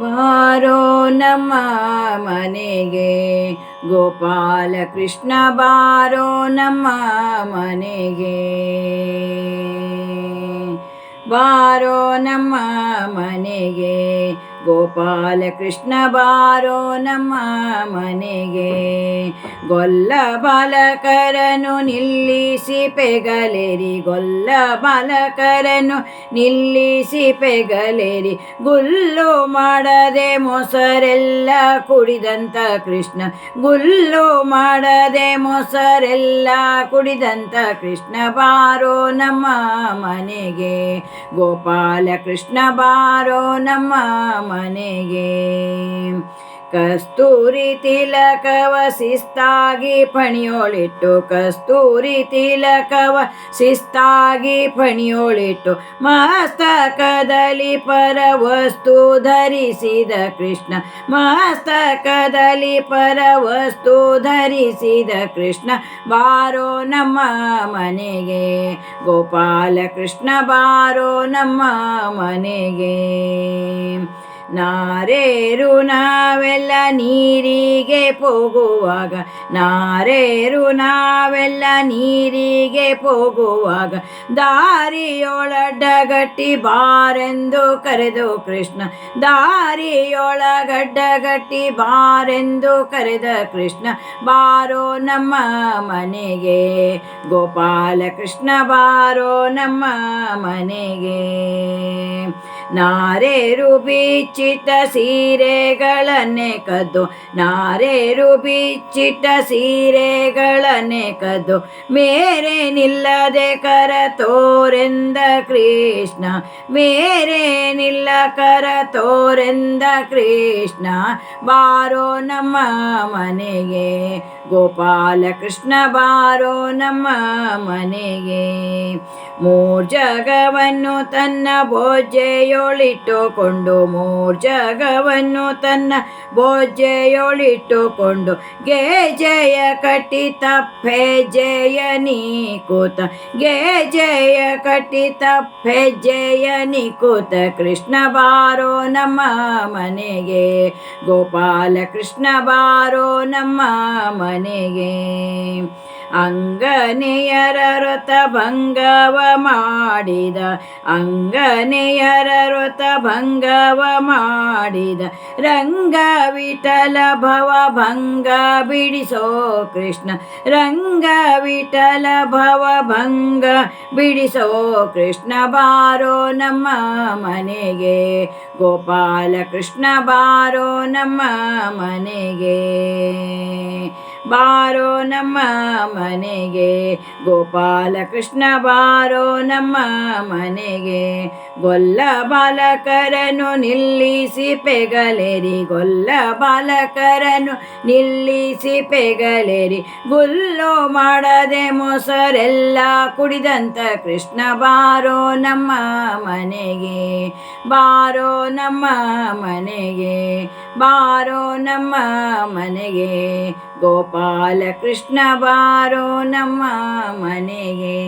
ಬಾರೋ ನಮ್ಮ ಮನೆಗೆ ಗೋಪಾಲ ಕೃಷ್ಣ ಬಾರೋ ನಮ್ಮ ಮನೆಗೆ ಬಾರೋ ನಮ್ಮ ಮನೆಗೆ ಗೋಪಾಲ ಕೃಷ್ಣ ಬಾರೋ ನಮ್ಮ ಮನೆಗೆ. ಗೊಲ್ಲ ಬಾಲಕರನು ನಿಲ್ಲಿಸಿ ಪೆಗಲೇರಿ. ಗೊಲ್ಲ ಬಾಲಕರನು ನಿಲ್ಲಿಸಿ ಪೆಗಲೇರಿ. ಗುಲ್ಲು ಮಾಡದೆ ಮೊಸರೆಲ್ಲ ಕುಡಿದಂತ ಕೃಷ್ಣ. ಗುಲ್ಲು ಮಾಡದೆ ಮೊಸರೆಲ್ಲ ಕುಡಿದಂತ ಕೃಷ್ಣ ಬಾರೋ ನಮ್ಮ ಮನೆಗೆ. ಗೋಪಾಲ ಕೃಷ್ಣ ಬಾರೋ ನಮ್ಮ ಮನೆಗೆ. ಕಸ್ತೂರಿ ತಿಲಕವ ಶಿಸ್ತಾಗಿ ಪಣಿಯೋಳಿಟ್ಟು, ಕಸ್ತೂರಿ ತಿಲಕವ ಶಿಸ್ತಾಗಿ ಪಣಿಯೋಳಿಟ್ಟು, ಮಸ್ತಕದಲ್ಲಿ ಪರ ವಸ್ತು ಧರಿಸಿದ ಕೃಷ್ಣ, ಮಸ್ತಕದಲ್ಲಿ ಪರ ವಸ್ತು ಧರಿಸಿದ ಕೃಷ್ಣ, ಬಾರೋ ನಮ್ಮ ಮನೆಗೆ. ಗೋಪಾಲ ಕೃಷ್ಣ ಬಾರೋ ನಮ್ಮ ಮನೆಗೆ. ನಾರೇರು ನಾವೆಲ್ಲ ನೀರಿಗೆ ಹೋಗುವಾಗ, ನಾರೇರು ನಾವೆಲ್ಲ ನೀರಿಗೆ ಹೋಗುವಾಗ ದಾರಿಯೊಳಡ್ಡಗಟ್ಟಿ ಬಾರೆಂದು ಕರೆದು ಕೃಷ್ಣ ದಾರಿಯೊಳಗಡ್ಡಗಟ್ಟಿ ಬಾರೆಂದು ಕರೆದ ಕೃಷ್ಣ, ಬಾರೋ ನಮ್ಮ ಮನೆಗೆ, ಗೋಪಾಲ ಕೃಷ್ಣ ಬಾರೋ ನಮ್ಮ ಮನೆಗೆ. ನಾರೇರು ಬಿಚ್ಚಿಟ್ಟ ಸೀರೆಗಳನ್ನೇ ಕದ್ದು, ನಾರೇರು ಬಿಚ್ಚಿಟ್ಟ ಸೀರೆಗಳನ್ನೇ ಕದ್ದು, ಮೇರೆ ನಿಲ್ಲದೆ ಕರ ತೋರೆಂದ ಕೃಷ್ಣ, ಮೇರೆ ನಿಲ್ಲ ಕರ ತೋರೆಂದ ಕೃಷ್ಣ, ಬಾರೋ ನಮ್ಮ ಮನೆಗೆ ಗೋಪಾಲ ಕೃಷ್ಣ ಬಾರೋ ನಮ್ಮ ಮನೆಗೆ. ಮೂರ್ ಜಗವನ್ನು ತನ್ನ ಭೋಜೆಯೊಳಿಟ್ಟುಕೊಂಡು ಮೂರ್ ಜಗವನ್ನು ತನ್ನ ಭೋಜೆಯೊಳಿಟ್ಟುಕೊಂಡು ಗೆ ಜಯ ಕಟ್ಟಿ ತಪ್ಪೆ ಜಯ ನೀಕೂತ ಗೆ ಜಯ ಕಟ್ಟಿ ತಪ್ಪೆ ಜಯ ನಿಕೂತ, ಕೃಷ್ಣ ಬಾರೋ ನಮ್ಮ ಮನೆಗೆ, ಗೋಪಾಲ ಕೃಷ್ಣ ಬಾರೋ ನಮ್ಮ ಮನೆಗೆ. ಅಂಗನೆಯರ ವ್ರತ ಭಂಗವ ಮಾಡಿದ ಅಂಗನೆಯರ ವ್ರತ ಭಂಗವ ಮಾಡಿದ ರಂಗ ವಿಠಲ ಭವ ಭಂಗ ಬಿಡಿಸೋ ಕೃಷ್ಣ ರಂಗ ವಿಠಲ ಭವ ಭಂಗ ಬಿಡಿಸೋ ಕೃಷ್ಣ ಬಾರೋ ನಮ್ಮ ಮನೆಗೆ ಗೋಪಾಲ ಕೃಷ್ಣ ಬಾರೋ ನಮ್ಮ ಮನೆಗೆ. ಬಾರೋ ನಮ್ಮ ಮನೆಗೆ. ಗೋಪಾಲ ಕೃಷ್ಣ ಬಾರೋ ನಮ್ಮ ಮನೆಗೆ. ಗೊಲ್ಲ ಬಾಲಕರನು ನಿಲ್ಲಿಸಿ ಪೆಗಲೇರಿ. ಗೊಲ್ಲ ಬಾಲಕರನು ನಿಲ್ಲಿಸಿ ಪೆಗಲೇರಿ. ಗುಲ್ಲು ಮಾಡದೆ ಮೊಸರೆಲ್ಲ ಕುಡಿದಂತ ಕೃಷ್ಣ ಬಾರೋ ನಮ್ಮ ಮನೆಗೆ. ಬಾರೋ ನಮ್ಮ ಮನೆಗೆ. ಬಾರೋ ನಮ್ಮ ಮನೆಗೆ. ಗೋಪಾಲ ಕೃಷ್ಣ ಬಾರೋ ನಮ್ಮ ಮನೆಗೆ.